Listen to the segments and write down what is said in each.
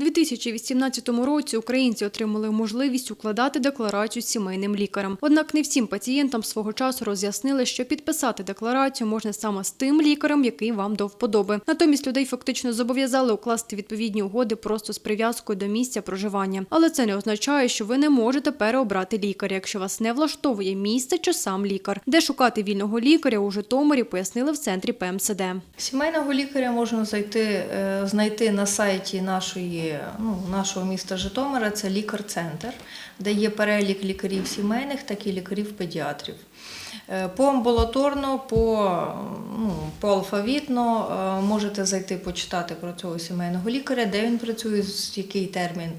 2018 році українці отримали можливість укладати декларацію сімейним лікарем. Однак не всім пацієнтам свого часу роз'яснили, що підписати декларацію можна саме з тим лікарем, який вам до вподоби. Натомість людей фактично зобов'язали укласти відповідні угоди просто з прив'язкою до місця проживання. Але це не означає, що ви не можете переобрати лікаря, якщо вас не влаштовує місце чи сам лікар. Де шукати вільного лікаря у Житомирі, пояснили в центрі ПМСД. Сімейного лікаря можна зайти, е, знайти на сайті нашої, ну, нашого міста Житомира. Це лікар-центр, де є перелік лікарів сімейних, так і лікарів-педіатрів. Е, По амбулаторно, по, ну, по алфавітно е, можете зайти почитати про цього сімейного лікаря, де він працює, який термін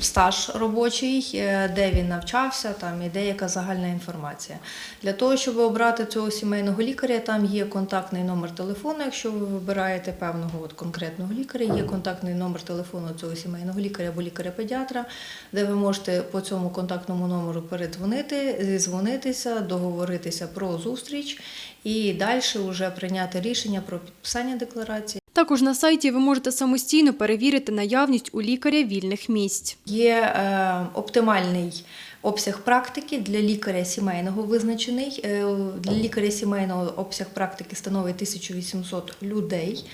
стаж робочий, е, де він навчався, там і деяка загальна інформація. Для того, щоб обрати цього сімейного лікаря, там є контактний номер телефону. Якщо ви вибираєте певного от конкретного лікаря, є контактний номер телефону цього сімейного лікаря або лікаря-педіатра, де ви можете по цьому контактному номеру передзвонити, зізвонитися, договоритися про зустріч і далі вже прийняти рішення про підписання декларації. Також на сайті ви можете самостійно перевірити наявність у лікаря вільних місць. Є е, оптимальний обсяг практики для лікаря сімейного визначений. Е, Для лікаря сімейного обсяг практики становить 1800 людей,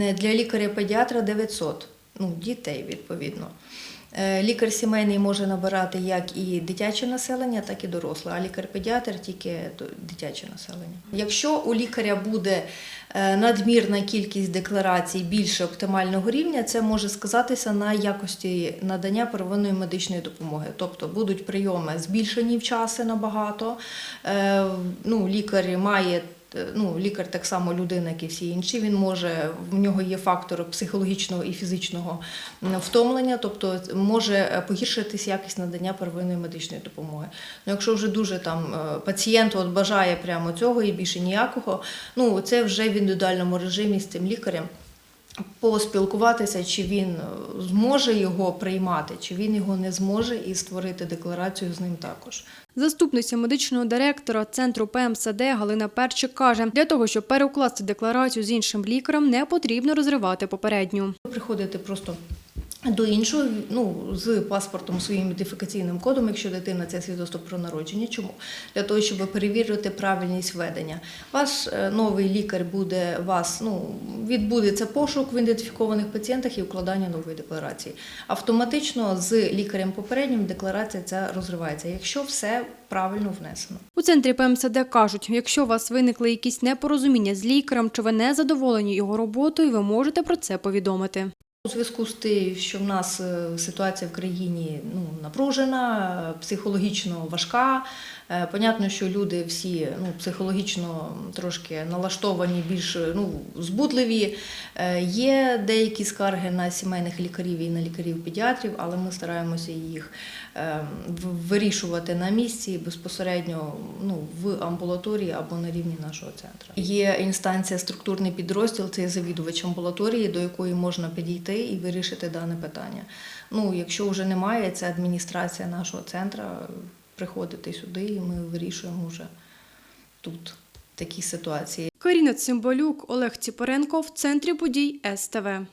Е, для лікаря-педіатра 900 ну, дітей відповідно. Е, Лікар сімейний може набирати як і дитяче населення, так і доросле, а лікар-педіатр тільки дитяче населення. Якщо у лікаря буде е, надмірна кількість декларацій більше оптимального рівня, це може сказатися на якості надання первинної медичної допомоги. Тобто будуть прийоми збільшені в часи набагато. Е, Ну, лікар має ну, лікар так само людина, як і всі інші. Він може, в нього є фактор психологічного і фізичного втомлення, тобто може е, погіршитись якість надання первинної медичної допомоги. Ну, якщо вже дуже там е, пацієнт от бажає прямо цього і більше ніякого, ну це вже в індивідуальному режимі з цим лікарем. Поспілкуватися, чи він е, зможе його приймати, чи він його не зможе, і створити декларацію з ним також. Заступниця медичного директора центру ПМСД Галина Перчик каже, для того, щоб переукласти декларацію з іншим лікарем, не потрібно розривати попередню. Приходити просто до іншого, ну, з паспортом своїм ідентифікаційним кодом, якщо дитина це свідоцтво про народження. Чому? Для того, щоб перевірити правильність ведення. Ваш е, новий лікар буде вас, ну, відбудеться пошук в ідентифікованих пацієнтах і укладання нової декларації. Автоматично з лікарем попереднім декларація ця розривається, якщо все правильно внесено. У центрі ПМСД кажуть, якщо у вас виникли якісь непорозуміння з лікарем чи ви не задоволені його роботою, ви можете про це повідомити. У зв'язку з тим, що в нас е, ситуація в країні ну, напружена, е, психологічно важка. Е, Понятно, що люди всі ну, психологічно трошки налаштовані, більш ну, збудливі. Е, Є деякі скарги на сімейних лікарів і на лікарів-педіатрів, але ми стараємося їх е, вирішувати на місці безпосередньо ну, в амбулаторії або на рівні нашого центру. Є інстанція структурний підрозділ, це завідувач амбулаторії, до якої можна підійти і вирішити дане питання. Ну, якщо вже немає, це адміністрація нашого центру, приходити сюди, і ми вирішуємо вже тут такі ситуації. Каріна Цимбалюк, Олег Ціпоренко в центрі подій СТВ.